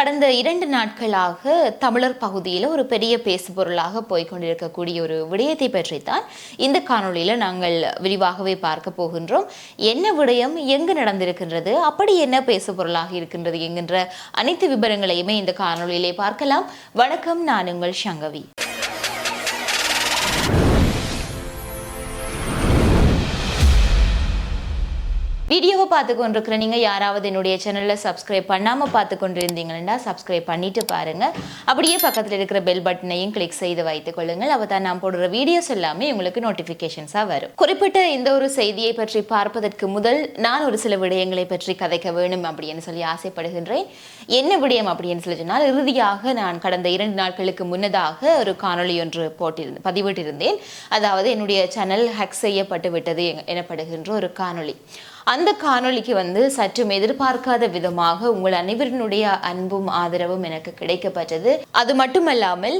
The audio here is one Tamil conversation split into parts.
கடந்த இரண்டு நாட்களாக தமிழர் பகுதியில் ஒரு பெரிய பேசுபொருளாக போய்க்கொண்டிருக்கக்கூடிய ஒரு விடயத்தை பற்றித்தான் இந்த காணொளியில் நாங்கள் விரிவாகவே பார்க்க போகின்றோம். என்ன விடயம் எங்கு நடந்திருக்கின்றது அப்படி என்ன பேசுபொருளாக இருக்கின்றது என்கின்ற அனைத்து விவரங்களையுமே இந்த காணொளியிலே பார்க்கலாம். வணக்கம் நான் உங்கள் சங்கவி. வீடியோவை பார்த்து கொண்டிருக்கிற நீங்கள் யாராவது என்னுடைய சேனலில் சப்ஸ்கிரைப் பண்ணாமல் பார்த்து கொண்டிருந்தீங்கன்னா சப்ஸ்கிரைப் பண்ணிட்டு பாருங்கள் அப்படியே பக்கத்தில் இருக்கிற பெல் பட்டனையும் கிளிக் செய்து வைத்துக் கொள்ளுங்கள். அப்போ தான் நான் போடுற வீடியோஸ் எல்லாமே உங்களுக்கு நோட்டிஃபிகேஷன்ஸாக வரும். குறிப்பிட்ட இந்த ஒரு செய்தியை பற்றி பார்ப்பதற்கு முதல் நான் ஒரு சில விடயங்களை பற்றி கதைக்க வேணும் அப்படின்னு சொல்லி ஆசைப்படுகின்றேன். என்ன விடயம் அப்படின்னு சொல்லி சொன்னால் இறுதியாக நான் கடந்த இரண்டு நாட்களுக்கு முன்னதாக ஒரு காணொளி ஒன்று போட்டிருந்தேன் பதிவிட்டிருந்தேன். அதாவது என்னுடைய சேனல் ஹேக் செய்யப்பட்டு விட்டது எனப்படுகின்ற ஒரு காணொளி. அந்த காணொளிக்கு வந்து சற்றும் எதிர்பார்க்காத விதமாக உங்கள் அனைவரினுடைய அன்பும் ஆதரவும் எனக்கு கிடைக்கப்பட்டது. அது மட்டுமல்லாமல்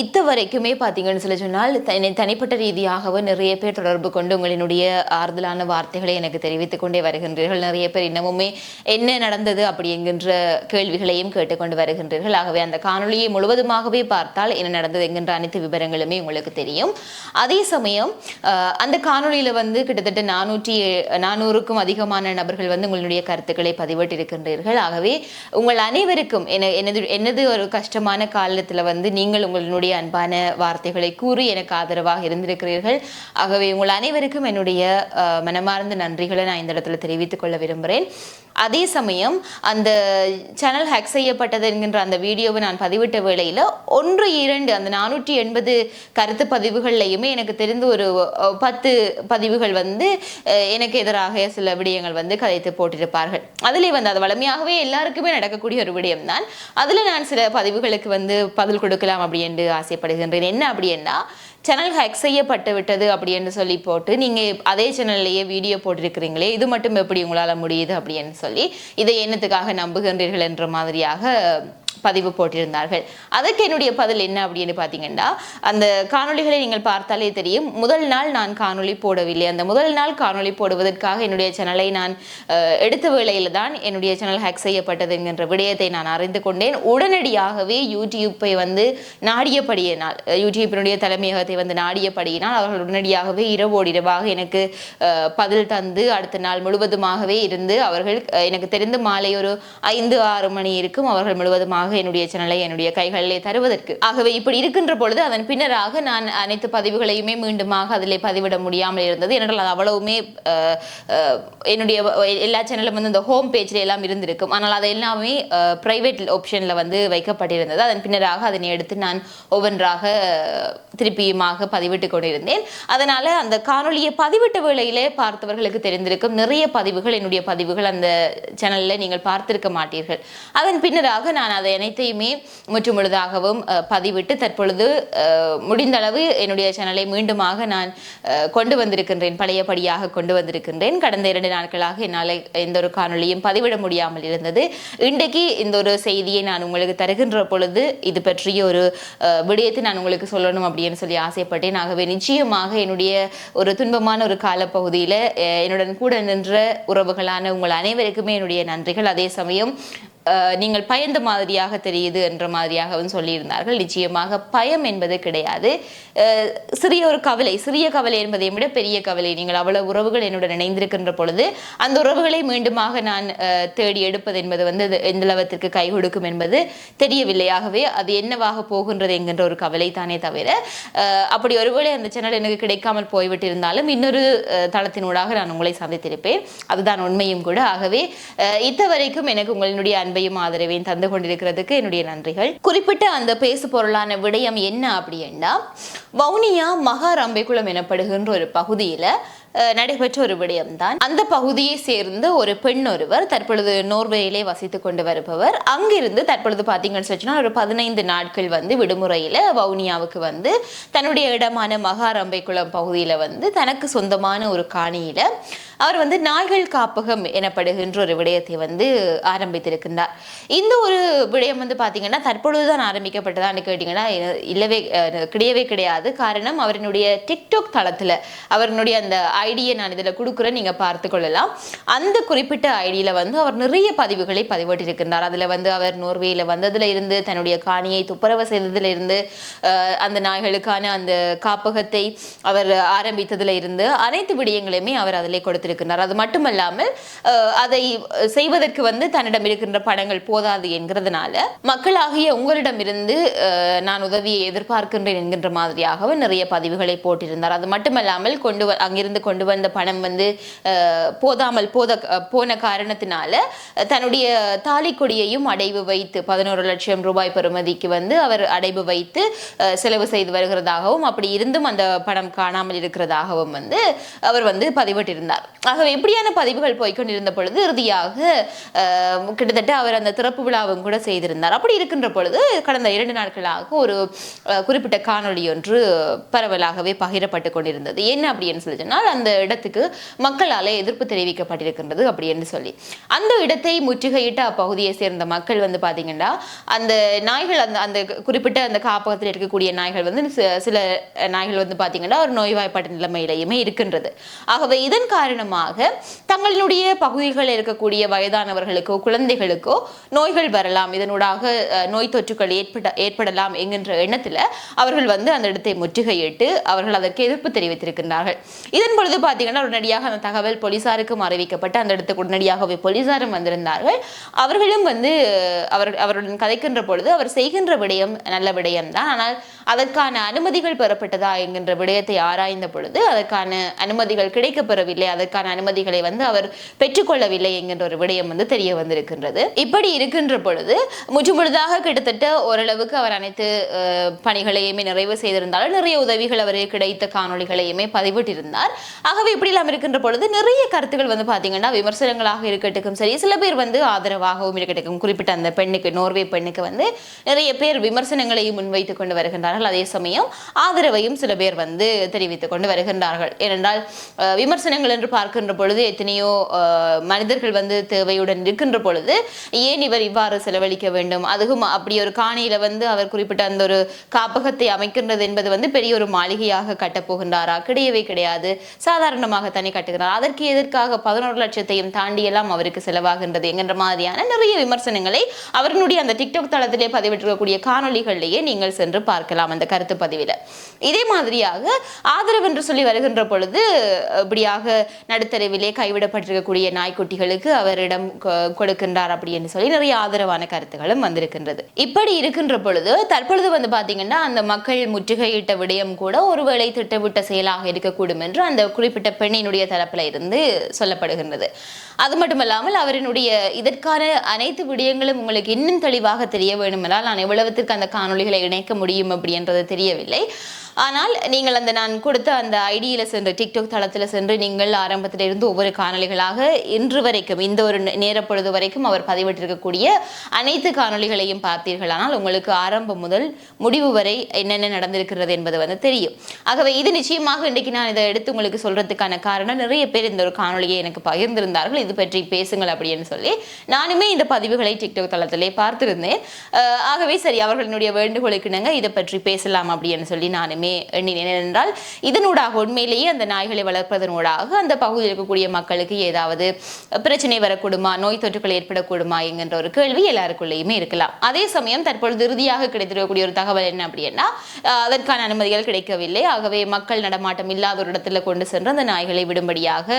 இத்த வரைக்குமே பார்த்தீங்கன்னு சொல்லி சொன்னால் தனி தனிப்பட்ட ரீதியாகவும் நிறைய பேர் தொடர்பு கொண்டு உங்களினுடைய ஆறுதலான வார்த்தைகளை எனக்கு தெரிவித்துக் கொண்டே வருகின்றீர்கள். நிறைய பேர் இன்னமுமே என்ன நடந்தது அப்படி என்கின்ற கேள்விகளையும் கேட்டுக்கொண்டு வருகின்றீர்கள். ஆகவே அந்த காணொளியை முழுவதுமாகவே பார்த்தால் என்ன நடந்தது என்கின்ற அனைத்து விவரங்களுமே உங்களுக்கு தெரியும். அதே சமயம் அந்த காணொலியில் வந்து கிட்டத்தட்ட நானூற்றி நானூறுக்கும் அதிகமான நபர்கள் வந்து உங்களுடைய கருத்துக்களை பதிவிட்டிருக்கின்றீர்கள் ஆகவே உங்கள் அனைவருக்கும் என எனது எனது ஒரு கஷ்டமான காலத்தில் வந்து நீங்கள் உங்களுடைய அன்பான வார்த்தைகளை கூறி எனக்கு ஆதரவாக இருந்திருக்கிறீர்கள். ஆகவே உங்கள் அனைவருக்கும் என்னுடைய மனமார்ந்த நன்றிகளை நான் இந்த இடத்துல தெரிவித்துக் கொள்ள விரும்புகிறேன். அதே சமயம் அந்த சேனல் ஹேக் செய்யப்பட்டது என்கின்ற அந்த வீடியோவை நான் பதிவிட்ட வேளையில் ஒன்று இரண்டு அந்த நானூற்றி எண்பது கருத்து பதிவுகள்லையுமே எனக்கு தெரிந்து ஒரு பத்து பதிவுகள் வந்து எனக்கு எதிராக சில விடயங்கள் வந்து கதைத்து போட்டிருப்பார்கள். அதிலே வந்து அது வளமையாகவே எல்லாருக்குமே நடக்கக்கூடிய ஒரு விடயம் தான் அதில் நான் சில பதிவுகளுக்கு வந்து பதில் கொடுக்கலாம் அப்படி என்று ஆசைப்படுகின்றேன். என்ன அப்படின்னா சேனல் ஹேக் செய்யப்பட்டு விட்டது அப்படின்னு சொல்லி போட்டு நீங்கள் அதே சேனல்லையே வீடியோ போட்டிருக்கிறீங்களே இது மட்டும் எப்படி உங்களால் முடியுது அப்படின்னு சொல்லி இதை என்னத்துக்காக நம்புகின்றீர்கள் என்ற மாதிரியாக பதிவு போட்டிருந்தார்கள். அதற்கு என்னுடைய பதில் என்ன அப்படின்னு பார்த்தீங்கன்னா அந்த காணொளிகளை நீங்கள் பார்த்தாலே தெரியும். முதல் நாள் நான் காணொளி போடவில்லை. அந்த முதல் நாள் காணொளி போடுவதற்காக என்னுடைய சேனலை நான் எடுத்த வேளையில் தான் என்னுடைய சேனல் ஹேக் செய்யப்பட்டது என்கின்ற விடயத்தை நான் அறிந்து கொண்டேன். உடனடியாகவே யூடியூப்பை வந்து நாடியபடியினால் யூடியூப்பினுடைய தலைமையகத்தை வந்து நாடியபடியினால் அவர்கள் உடனடியாகவே இரவோடு இரவாக எனக்கு பதில் தந்து அடுத்த நாள் முழுவதுமாகவே இருந்து அவர்கள் எனக்கு தெரிந்து மாலை ஒரு ஐந்து ஆறு மணி இருக்கும். அவர்கள் முழுவதுமாக என்னுடைய சேனலை என்னுடைய கைகளிலே தருவதற்கு. ஆகவே இப்படி இருக்கின்ற பொழுது அதன் பின்னராக நான் அனைத்து பதிவுகளையுமே மீண்டுமாக அதிலே பதிவிட முடியாமல் இருந்தது. ஏனென்றால் அது அவ்வளவுமே என்னுடைய எல்லா சேனலும் வந்து இந்த ஹோம் பேஜில் எல்லாம் இருந்திருக்கும். ஆனால் அது எல்லாமே பிரைவேட் ஆப்ஷனில் வந்து வைக்கப்பட்டிருந்தது. அதன் பின்னராக அதனை எடுத்து நான் ஒவ்வொன்றாக திருப்பியுமாக பதிவிட்டு கொண்டிருந்தேன். அதனால அந்த காணொளியை பதிவிட்ட வேளையிலே பார்த்தவர்களுக்கு தெரிந்திருக்கும் நிறைய பதிவுகள் என்னுடைய பதிவுகள் அந்த சேனலில் நீங்கள் பார்த்திருக்க மாட்டீர்கள். அதன் பின்னராக நான் அதை அனைத்தையுமே முற்றுமுழுதாகவும் பதிவிட்டு தற்பொழுது முடிந்தளவு முடிந்த அளவு என்னுடைய சேனலை மீண்டுமாக நான் கொண்டு வந்திருக்கின்றேன் பழையபடியாக கொண்டு வந்திருக்கின்றேன். கடந்த இரண்டு நாட்களாக என்னால் எந்த ஒரு காணொளியும் பதிவிட முடியாமல் இருந்தது. இன்றைக்கு இந்த ஒரு செய்தியை நான் உங்களுக்கு தருகின்ற பொழுது இது பற்றிய ஒரு விடயத்தை நான் உங்களுக்கு சொல்லணும் அப்படின்னு சொல்லி ஆசைப்பட்டேன். ஆகவே நிச்சயமாக என்னுடைய ஒரு துன்பமான ஒரு காலப்பகுதியில் என்னுடன் கூட நின்ற உறவுகளான உங்கள் அனைவருக்குமே என்னுடைய நன்றிகள். அதே சமயம் நீங்கள் பயந்த மாதிரியாக தெரியுது என்ற மாதிரியாகவும் சொல்லியிருந்தார்கள். நிச்சயமாக பயம் என்பது கிடையாது. சிறிய ஒரு கவலை சிறிய கவலை என்பதை விட பெரிய கவலை. நீங்கள் அவ்வளவு உறவுகள் என்னுடன் இணைந்திருக்கின்ற பொழுது அந்த உறவுகளை மீண்டுமாக நான் தேடி எடுப்பது என்பது வந்து அது எந்த அளவத்திற்கு கை கொடுக்கும் என்பது தெரியவில்லையாகவே அது என்னவாக போகின்றது என்கின்ற ஒரு கவலை தானே தவிர அப்படி ஒருவேளை அந்த சேனல் எனக்கு கிடைக்காமல் போய்விட்டிருந்தாலும் இன்னொரு தளத்தினூடாக நான் உங்களை சந்தித்திருப்பேன். அதுதான் உண்மையும் கூட. ஆகவே இத்தவரைக்கும் இத்த வரைக்கும் எனக்கு உங்களுடைய அன்பையும் ஆதரவையும் தந்து கொண்டிருக்கிறதுக்கு என்னுடைய நன்றிகள். குறிப்பிட்ட அந்த பேசு பொருளான விடயம் என்ன அப்படின்னா வவுனியா மகாரம்பைக்குளம் எனப்படுகின்ற ஒரு பகுதியில நடைபெற்ற ஒரு விடயம்தான். அந்த பகுதியை சேர்ந்த ஒரு பெண் ஒருவர் தற்பொழுது நோர்வேயிலே வசித்துக் கொண்டு வருபவர். அங்கிருந்து தற்பொழுது பார்த்தீங்கன்னு சொன்னா ஒரு பதினைந்து நாட்கள் வந்து விடுமுறையில வவுனியாவுக்கு வந்து தன்னுடைய இடமான மகாரம்பைக்குளம் பகுதியில வந்து தனக்கு சொந்தமான ஒரு காணியில அவர் வந்து நாய்கள் காப்பகம் எனப்படுகின்ற ஒரு விடயத்தை வந்து ஆரம்பித்திருக்கின்றார். இந்த ஒரு விடயம் வந்து பார்த்தீங்கன்னா தற்பொழுதுதான் ஆரம்பிக்கப்பட்டதான்னு கேட்டிங்கன்னா இல்லவே கிடையவே கிடையாது. காரணம் அவரினுடைய டிக்டாக் தளத்தில் அவரினுடைய அந்த ஐடியை நான் இதில் கொடுக்குறேன் நீங்கள் பார்த்து கொள்ளலாம். அந்த குறிப்பிட்ட ஐடியில் வந்து அவர் நிறைய பதிவுகளை பதிவிட்டிருக்கின்றார் அதில் வந்து அவர் நோர்வேயில் வந்ததில் இருந்து தன்னுடைய காணியை துப்புரவு செய்ததிலிருந்து அந்த நாய்களுக்கான அந்த காப்பகத்தை அவர் ஆரம்பித்ததில் இருந்து அனைத்து விடயங்களையுமே அவர் அதிலே கொடுத்திருக்கின்றார். அது மட்டுமல்லாமல் அதை செய்வதற்கு வந்து தன்னிடம் இருக்கின்ற பணங்கள் போதாது என்கிறதுனால மக்களாகிய உங்களிடமிருந்து நான் உதவியை எதிர்பார்க்கின்றேன் என்கின்ற மாதிரியாகவும் நிறைய பதிவுகளை போட்டிருந்தார். அது மட்டுமல்லாமல் கொண்டு அங்கிருந்து கொண்டு கொண்டு வந்த பணம் வந்து போதாமல் போத போன காரணத்தினால தன்னுடைய தாலி கொடியையும் அடைவு வைத்து பதினோரு லட்சம் ரூபாய் பெறுமதிக்கு வந்து அவர் அடைவு வைத்து செலவு செய்து வருகிறதாகவும் அப்படி இருந்தும் அந்த பணம் காணாமல் இருக்கிறதாகவும் வந்து அவர் வந்து பதிவிட்டிருந்தார். ஆகவே இப்படியான பதிவுகள் போய்க்கொண்டிருந்த பொழுது இறுதியாக கிட்டத்தட்ட அவர் அந்த திறப்பு விழாவும் கூட செய்திருந்தார். அப்படி இருக்கின்ற பொழுது கடந்த இரண்டு நாட்களாக ஒரு குறிப்பிட்ட காணொளி ஒன்று பரவலாகவே பகிரப்பட்டு கொண்டிருந்தது. என்ன அப்படின்னு சொல்லி சொன்னால் அந்த இடத்துக்கு மக்களால் எதிர்ப்பு தெரிவிக்கப்பட்டிருக்கின்றது அப்படின்னு சொல்லி. அந்த இடத்தை முற்றுகையிட்டு அப்பகுதியை சேர்ந்த மக்கள் வந்து பார்த்தீங்கன்னா அந்த நாய்கள் அந்த அந்த குறிப்பிட்ட அந்த காப்பகத்தில் இருக்கக்கூடிய நாய்கள் வந்து சில நாய்கள் வந்து பார்த்தீங்கன்னா ஒரு நோய்வாய்ப்பட்ட நிலைமையிலையுமே இருக்கின்றது. ஆகவே இதன் காரணமாக தங்களுடைய பகுதிகளில் இருக்கக்கூடிய வயதானவர்களுக்கோ குழந்தைகளுக்கோ நோய்கள் வரலாம். இதனூடாக நோய் தொற்றுக்கள் ஏற்பட ஏற்படலாம் என்கின்ற எண்ணத்தில் அவர்கள் வந்து அந்த இடத்தை முற்றுகையிட்டு அவர்கள் அதற்கு எதிர்ப்பு தெரிவித்திருக்கின்றார்கள். இதன் அப்பொழுது பார்த்தீங்கன்னா உடனடியாக அந்த தகவல் போலீசாருக்கும் அறிவிக்கப்பட்டு அந்த இடத்துக்கு உடனடியாகவே போலீசாரும் வந்திருந்தார்கள். அவர்களும் வந்து அவர் அவருடன் கதைக்கின்ற பொழுது அவர் செய்கின்ற விடயம் நல்ல விடயம்தான். ஆனால் அதற்கான அனுமதிகள் பெறப்பட்டதா என்கின்ற விடயத்தை ஆராய்ந்த பொழுது அதற்கான அனுமதிகள் கிடைக்கப்பெறவில்லை. அதற்கான அனுமதிகளை வந்து அவர் பெற்றுக்கொள்ளவில்லை என்கின்ற ஒரு விடயம் வந்து தெரிய வந்திருக்கின்றது. இப்படி இருக்கின்ற பொழுது முற்றுமுழுதாக கிட்டத்தட்ட ஓரளவுக்கு அவர் அனைத்து பணிகளையுமே நிறைவு செய்திருந்தாலும் நிறைய உதவிகள் அவருக்கு கிடைத்த காணொளிகளையுமே பதிவிட்டிருந்தார். ஆகவே இப்படி எல்லாம் இருக்கின்ற பொழுது நிறைய கருத்துக்கள் வந்து பார்த்தீங்கன்னா விமர்சனங்களாக இருக்கட்டும் சரி சில பேர் வந்து ஆதரவாகவும் இருக்கட்டும். குறிப்பிட்ட அந்த பெண்ணுக்கு நோர்வே பெண்ணுக்கு வந்து நிறைய பேர் விமர்சனங்களையும் முன்வைத்துக் கொண்டு வருகின்றார்கள். அதே சமயம் ஆதரவையும் சில பேர் வந்து தெரிவித்துக் கொண்டு வருகின்றார்கள். ஏனென்றால் அஹ், விமர்சனங்கள் என்று பார்க்கின்ற பொழுது எத்தனையோ அஹ், மனிதர்கள் வந்து தேவையுடன் இருக்கின்ற பொழுது ஏன் இவர் இவ்வாறு செலவழிக்க வேண்டும்? அதுவும் அப்படி ஒரு காணியில வந்து அவர் குறிப்பிட்ட அந்த ஒரு காப்பகத்தை அமைக்கின்றது என்பது வந்து பெரிய ஒரு மாளிகையாக கட்டப்போகின்றாரா கிடையவே கிடையாது. சாதாரணமாக தனி கட்டுகிறார். அதற்கு எதற்காக பதினோரு லட்சத்தையும் தாண்டி எல்லாம் அவருக்கு செலவாகின்றது என்கின்ற மாதிரியான நிறைய விமர்சனங்களை அவருடைய அந்த டிக்டாக் தளத்திலே பதிவிட்டிருக்கக்கூடிய காணொலிகளிலேயே நீங்கள் சென்று பார்க்கலாம் அந்த கருத்து பதிவில். இதே மாதிரியாக ஆதரவு என்று சொல்லி வருகின்ற பொழுது இப்படியாக நடுத்தரவிலே கைவிடப்பட்டிருக்கக்கூடிய நாய்க்குட்டிகளுக்கு அவரிடம் கொ- கொடுக்கின்றார் அப்படின்னு சொல்லி நிறைய ஆதரவான கருத்துகளும் வந்திருக்கின்றது. இப்படி இருக்கின்ற பொழுது தற்பொழுது வந்து பாத்தீங்கன்னா அந்த மக்கள் முற்றுகையிட்ட விடயம் கூட ஒருவேளை திட்டமிட்ட செயலாக இருக்கக்கூடும் என்று அந்த குறிப்பிட்ட பெண்ணினுடைய தரப்பில் இருந்து சொல்லப்படுகின்றது. அது மட்டுமல்லாமல் அவரினுடைய இதற்கான அனைத்து விடயங்களும் உங்களுக்கு இன்னும் தெளிவாக தெரிய வேண்டுமென்றால் நான் எவ்வளவுத்திற்கு அந்த காணொளிகளை இணைக்க முடியும் அப்படின்றது தெரியவில்லை. ஆனால் நீங்கள் அந்த நான் கொடுத்த அந்த ஐடியில் சென்று டிக்டாக் தளத்தில் சென்று நீங்கள் ஆரம்பத்திலிருந்து ஒவ்வொரு காணொளிகளாக இன்று வரைக்கும் இந்த ஒரு நே- நேரப்பொழுது வரைக்கும் அவர் பதிவிட்டிருக்கக்கூடிய அனைத்து காணொளிகளையும் பார்த்தீர்களானால் உங்களுக்கு ஆரம்பம் முதல் முடிவு வரை என்னென்ன நடந்திருக்கிறது என்பது வந்து தெரியும். ஆகவே இது நிச்சயமாக இன்றைக்கு நான் இதை எடுத்து உங்களுக்கு சொல்றதுக்கான காரணம் நிறைய பேர் இந்த ஒரு காணொளியை எனக்கு பகிர்ந்திருந்தார்கள் இது பற்றி பேசுங்கள் அப்படின்னு சொல்லி நானுமே இந்த பதிவுகளை டிக்டாக் தளத்திலே பார்த்திருந்தேன். ஆகவே சரி அவர்களுடைய வேண்டுகோளுக்கு இணங்க இதை பற்றி பேசலாம் அப்படின்னு சொல்லி நானுமே எண்ணினேன். என்றால் இதனூடாக உண்மையிலேயே அந்த நாய்களை வளர்ப்பதனூடாக அந்த பகுதியில் இருக்கக்கூடிய மக்களுக்கு ஏதாவது பிரச்சனை வரக்கூடுமா நோய் தொற்றுகள் ஏற்படக்கூடுமா என்கின்ற ஒரு கேள்வி எல்லாருக்குள்ளேயுமே இருக்கலாம். அதே சமயம் தற்பொழுது இறுதியாக கிடைத்திருக்கக்கூடிய ஒரு தகவல் என்ன அப்படின்னா அதற்கான அனுமதிகள் கிடைக்கவில்லை. ஆகவே மக்கள் நடமாட்டம் இல்லாத ஒரு இடத்துல கொண்டு சென்று அந்த நாய்களை விடும்படியாக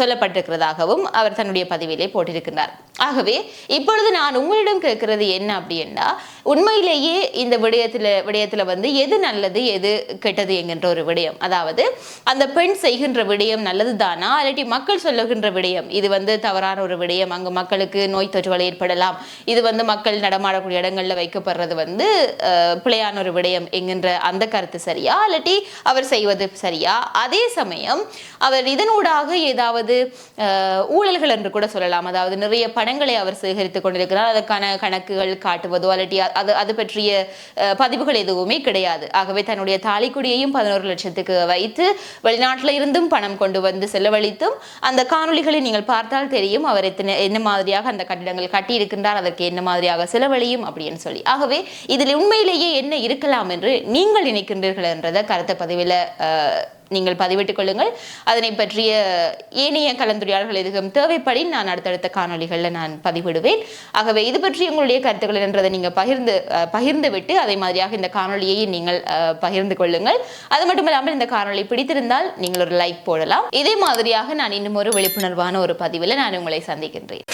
சொல்லப்பட்டிருக்கிறதாகவும் அவர் தன்னுடைய பதிவிலே போட்டிருக்கிறார் ஆகவே இப்பொழுது நான் உங்களிடம் கேட்கறது என்ன அப்படின்னா உண்மையிலேயே இந்த விடயத்துல விடயத்துல வந்து எது நல்லது எது கெட்டது என்கின்ற ஒரு விடயம். அதாவது அந்த பெண் செய்கின்ற விடயம் நல்லதுதானா? இல்லாட்டி மக்கள் சொல்லுகின்ற விடயம் இது வந்து தவறான ஒரு விடயம் அங்கு மக்களுக்கு நோய் தொற்றுகள் ஏற்படலாம் இது வந்து மக்கள் நடமாடக்கூடிய இடங்கள்ல வைக்கப்படுறது வந்து பிழையான ஒரு விடயம் என்கின்ற அந்த கருத்து சரியா? இல்லாட்டி அவர் செய்வது சரியா? அதே சமயம் அவர் இதனூடாக ஏதாவது ஊழல்கள் என்று கூட சொல்லலாம். அதாவது நிறைய பணங்களை அவர் சேகரித்துக் கொண்டிருக்கிறார். அதற்கான கணக்குகள் காட்டுவதோ அல்லட்டி அது அது பற்றிய பதிவுகள் எதுவுமே கிடையாது. ஆகவே தன்னுடைய தாலிக்குடியையும் பதினோரு லட்சத்துக்கு வைத்து வெளிநாட்டில் இருந்தும் பணம் கொண்டு வந்து செலவழித்தும் அந்த காணொளிகளை நீங்கள் பார்த்தால் தெரியும். அவர் எத்தனை என்ன மாதிரியாக அந்த கட்டிடங்கள் கட்டியிருக்கின்றார் அதற்கு என்ன மாதிரியாக செலவழியும் அப்படின்னு சொல்லி. ஆகவே இதில் உண்மையிலேயே என்ன இருக்கலாம் என்று நீங்கள் நினைக்கின்றீர்கள் என்றதை கருத்து பதிவில் நீங்கள் பதிவிட்டுக் கொள்ளுங்கள். அதனை பற்றிய ஏனைய கலந்துரையாடல்கள் எதுவும் தேவைப்படி நான் அடுத்தடுத்த காணொளிகளில் நான் பதிவிடுவேன். ஆகவே இது பற்றி உங்களுடைய கருத்துக்கள் என்றதை நீங்கள் பகிர்ந்து பகிர்ந்து விட்டு அதே மாதிரியாக இந்த காணொலியை நீங்கள் அஹ், பகிர்ந்து கொள்ளுங்கள். அது மட்டும் இல்லாமல் இந்த காணொலி பிடித்திருந்தால் நீங்கள் ஒரு லைக் போடலாம். இதே மாதிரியாக நான் இன்னும் ஒரு விழிப்புணர்வான ஒரு பதிவில் நான் உங்களை சந்திக்கின்றேன்.